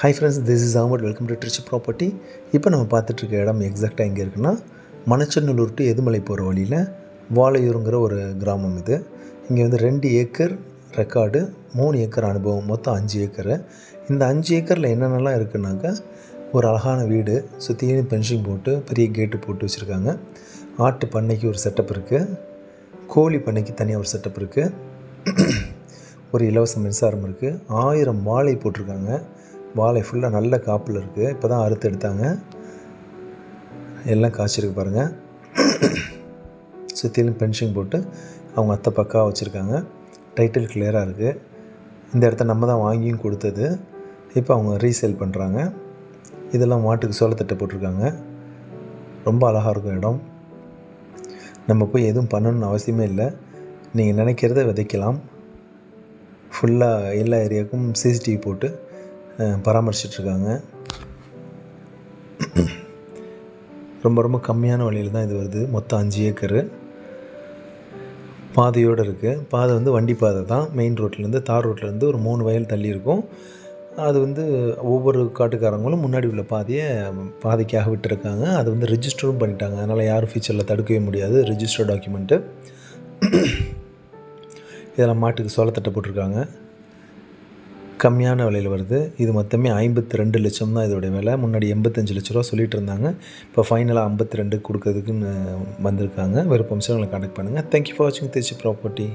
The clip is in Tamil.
Hi friends this is Ahmed welcome to Trich property இப்போ நம்ம பார்த்துட்ருக்க இடம் எக்ஸாக்டாக எங்கே இருக்குன்னா மணச்சநல்லூர் டு எதுமலை போகிற வழியில் வாழையூருங்கிற ஒரு கிராமம் இது. இங்கே வந்து ரெண்டு ஏக்கர் ரெக்கார்டு மூணு ஏக்கர் அனுபவம் மொத்தம் அஞ்சு ஏக்கரு. இந்த அஞ்சு ஏக்கரில் என்னென்னலாம் இருக்குன்னாக்கா ஒரு அழகான வீடு சுற்றியும் பென்ஷிங் போட்டு பெரிய கேட்டு போட்டு வச்சுருக்காங்க. ஆட்டு பண்ணைக்கு ஒரு செட்டப் இருக்குது கோழி பண்ணைக்கு தனியாக ஒரு செட்டப் இருக்குது ஒரு இலவச மின்சாரம் இருக்குது ஆயிரம் வாழை போட்டிருக்காங்க. வாழை ஃபுல்லாக நல்ல காப்பில் இருக்குது இப்போ தான் அறுத்து எடுத்தாங்க. எல்லாம் காய்ச்சிருக்கு பாருங்கள் சுற்றிலும் பென்ஷிங் போட்டு அவங்க அத்தை பக்காவாக வச்சுருக்காங்க. டைட்டில் கிளியராக இருக்குது இந்த இடத்த நம்ம தான் வாங்கியும் கொடுத்தது. இப்போ அவங்க ரீசேல் பண்ணுறாங்க இதெல்லாம் மாட்டுக்கு சோளத்தட்டை போட்டிருக்காங்க. ரொம்ப அழகாக இருக்கும் இடம். நம்ம போய் எதுவும் பண்ணணும்னு அவசியமே இல்லை. நீங்கள் நினைக்கிறத விதைக்கலாம். ஃபுல்லாக எல்லா ஏரியாவுக்கும் சிசிடிவி போட்டு பராமரிச்சிட்ருக்காங்க. ரொம்ப ரொம்ப கம்மியான வழியில் தான் இது வருது. மொத்தம் அஞ்சு ஏக்கரு. பாதையோடு இருக்குது பாதை வந்து வண்டி பாதை தான். மெயின் ரோட்லேருந்து தார் ரோட்லேருந்து ஒரு மூணு வயல் தள்ளி இருக்கும். அது வந்து ஒவ்வொரு காட்டுக்காரங்களும் முன்னாடி உள்ள பாதையை பாதைக்காக விட்டுருக்காங்க. அது வந்து ரிஜிஸ்டரும் பண்ணிட்டாங்க. அதனால் யாரும் ஃபியூச்சரில் தடுக்கவே முடியாது. ரிஜிஸ்டர் டாக்குமெண்ட்டு இதெல்லாம் மாட்டுக்கு சோளத்தட்டை போட்டிருக்காங்க. கம்மியான விலையில் வருது. இது மொத்தமே ஐம்பத்தி ரெண்டு லட்சம் தான் இதோடைய விலை. முன்னாடி எண்பத்தஞ்சு லட்ச ரூபா சொல்லிட்டு இருந்தாங்க. இப்போ ஃபைனலாக ஐம்பத்தி ரெண்டு கொடுக்கறதுக்குன்னு வந்திருக்காங்க. விருப்பம் சார் உங்களை கான்டாக்ட் பண்ணுங்கள் தேங்க்யூ ஃபார் வாட்சிங் திருச்சி ப்ராப்பர்ட்டி